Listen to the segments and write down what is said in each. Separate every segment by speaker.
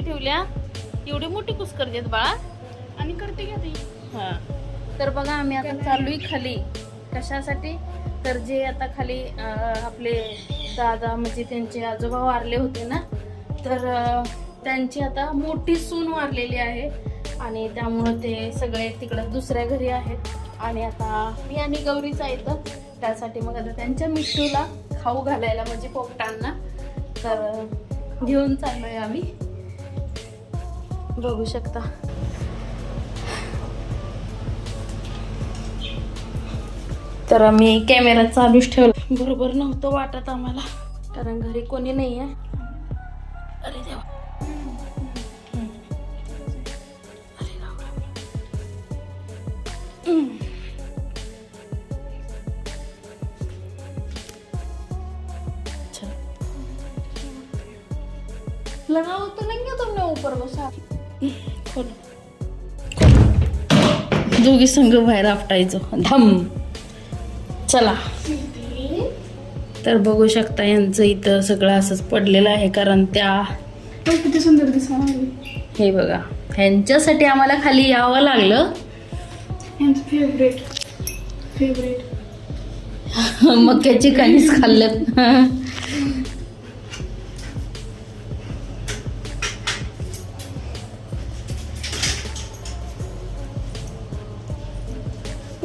Speaker 1: रोटी ठेवल्या. एवढी मोठी कुस्कर देत बाळा.
Speaker 2: आणि करते का ती
Speaker 1: हा. तर बघा आम्ही आता चाललोय खाली. कशासाठी? तर जे आता खाली आपले दादा म्हणजे त्यांचे आजोबा वारले होते ना तर त्यांची आता मोठी सून वारलेली आहे. आणि त्यामुळं ते सगळे तिकडं दुसऱ्या घरी आहेत. आणि आता मी आणि गौरीचा येतं त्यासाठी मग आता त्यांच्या मिठूला खाऊ घालायला म्हणजे पोपटांना. तर घेऊन चाललोय आम्ही. बघू शकता. तर आम्ही कॅमेरा चालूच ठेवला. बरोबर नव्हतं वाटत आम्हाला. कारण घरी कोणी नाही आहे. अरे देवा. हम्म. अरे नाही राम. लगाओ तो नहीं तुमने ऊपर बसा. दोघी संघ बाहेर आपटायचो. धम. चला. तर बघू शकता यांचं इथं सगळं असंच पडलेलं आहे कारण त्या
Speaker 2: किती सुंदर दिसणार
Speaker 1: हे बघा. ह्यांच्यासाठी आम्हाला खाली यावं लागलं.
Speaker 2: फेवरेट फेवरेट
Speaker 1: मक्याची कणीस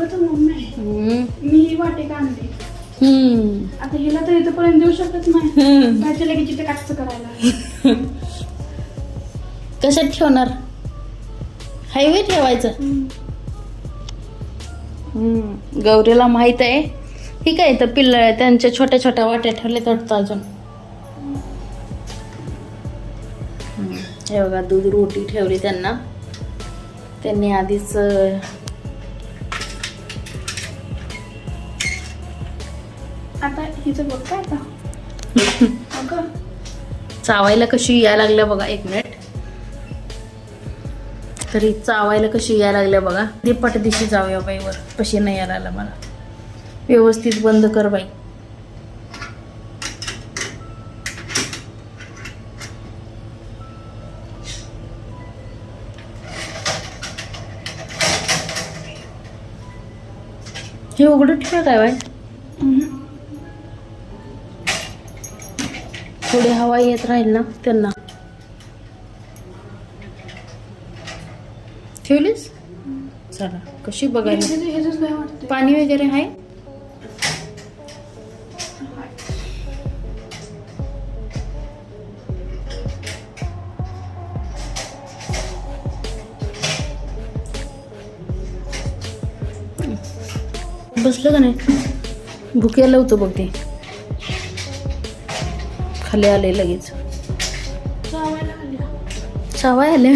Speaker 1: हम्म.
Speaker 2: मी ही
Speaker 1: हम्म.
Speaker 2: आता हिला तर इथंपर्यंत देऊ शकत नाही
Speaker 1: हम्म.
Speaker 2: लगेच इथे काटचं करायला
Speaker 1: कशात ठेवणार हायवे ठेवायचं
Speaker 2: हम्म.
Speaker 1: हम्म. गौरीला माहीत आहे ठीक आहे तर पिल्ल त्यांच्या छोट्या छोट्या वाट्या ठेवले वाटतं अजून हम्म. हे बघा दूध रोटी ठेवली त्यांना त्यांनी आधीच अं,
Speaker 2: हिचं बघ काय आता? अगं.
Speaker 1: चावायला कशी यायला लागल्या बघा एक मिनिट. तरी चावायला कशी यायला लागल्या बघा. ते पटदिशी जाऊया बाई वर कशी नाही यायला लागला मला. व्यवस्थित बंद कर बाई. हे उघडं ठेवा काय बाई थोडी हवा येत राहील ना त्यांना. ठेवलीस? चला कशी बघायला? पाणी वगैरे आहे? बसलं का नाही? भूक यायला होतं बघ ते. खाली आले लगेच.
Speaker 2: चावायला
Speaker 1: आले.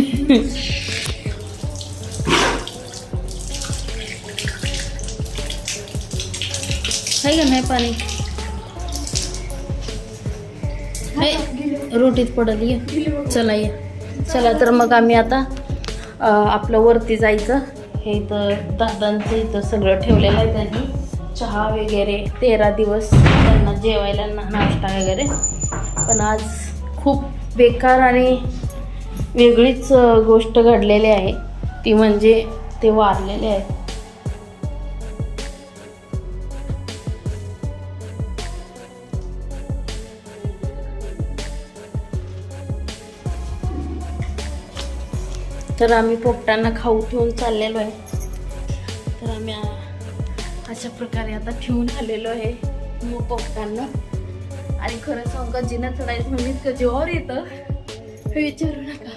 Speaker 1: आहे का नाही पाणी? रोटीत पडल ये चला ये. चला तर मग आम्ही आता आपलं वरती जायचं. हे इथं दादांचं इथं सगळं ठेवलेलं आहे त्यांनी. चहा वगैरे तेरा दिवस त्यांना जेवायला नाश्ता वगैरे. पण आज खूप बेकार आणि वेगळीच गोष्ट घडलेली आहे. ती म्हणजे ते वारलेले आहेत. तर आम्ही पोपटांना खाऊ ठेवून चाललेलो आहे. तर आम्ही अशा प्रकारे आता ठेवून आलेलो आहे मग पोपटांना. आणि खरं सांग का जिना चढायचं म्हणजे इतकं जीवावर येतं. हे विचारू नका.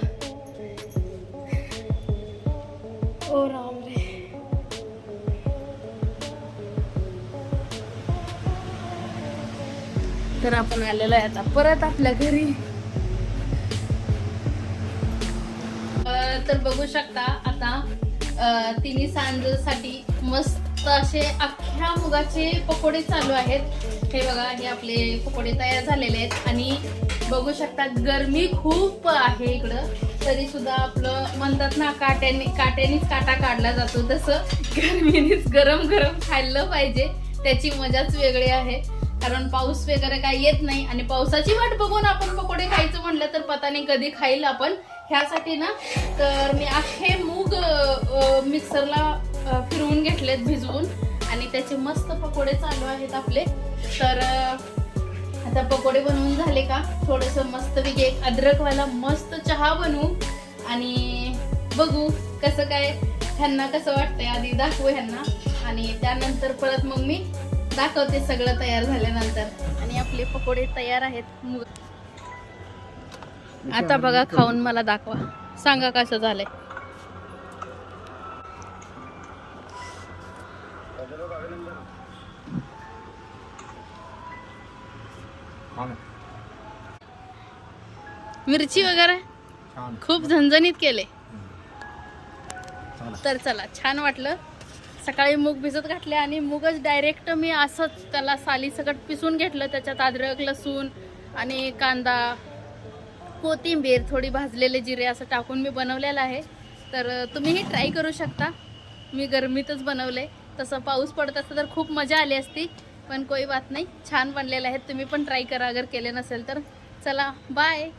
Speaker 1: ओ राम रे. तर आपण आलेलो आहे आता परत आपल्या घरी. तर बघू शकता आता तिने तिन्ही सांजसाठी मस्त असे अख्ख्या मुगाचे पकोडे चालू आहेत. हे बघा हे आपले पकोडे तयार झालेले आहेत. आणि बघू शकता गरमी खूप आहे इकडं. तरी सुद्धा आपलं म्हणतात ना काट्याने काट्यानेच काटा काढला जातो. तसं गरमीनेच गरम गरम खाल्लं पाहिजे. त्याची मजाच वेगळी आहे. कारण पाऊस वगैरे काही येत नाही. आणि पावसाची वाट बघून आपण पकोडे खायचं म्हणलं तर पता नाही कधी खाईल आपण. ह्यासाठी ना तर मी अख्खे मूग मिक्सरला फिरवून घेतलेत भिजवून. आणि त्याचे मस्त पकोडे चालू आहेत आपले. तर आता पकोडे बनवून झाले का? थोडस मस्तपैकी एक अद्रकवाला मस्त चहा बनवू. आणि बघू कसं काय ह्यांना कसं वाटतंय. आधी दाखवू ह्यांना. आणि त्यानंतर परत मग मी दाखवते सगळं तयार झाल्यानंतर. आणि आपले पकोडे तयार आहेत. आता बघा खाऊन मला दाखवा. सांगा कसं झालंय. मिरची वगैरे? खूप झणझणीत केले. तर चला छान वाटलं. सकाळी मूग भिजत घातले आणि मूगच डायरेक्ट मी असंच त्याला साली सकट पिसून घेतलं त्याच्यात अद्रक लसूण आणि कांदा कोथिंबीर थोडी भाजलेले जिरे असं टाकून मी बनवलेलं आहे. तर तुम्हीही ट्राय करू शकता. मी गरमीतच बनवले. तसं पाऊस पडत असतं तर खूप मजा आली असती पण कोई बात नाही. छान बनलेले आहेत. तुम्ही पण ट्राय करा. अगर केले नसेल तर. चला बाय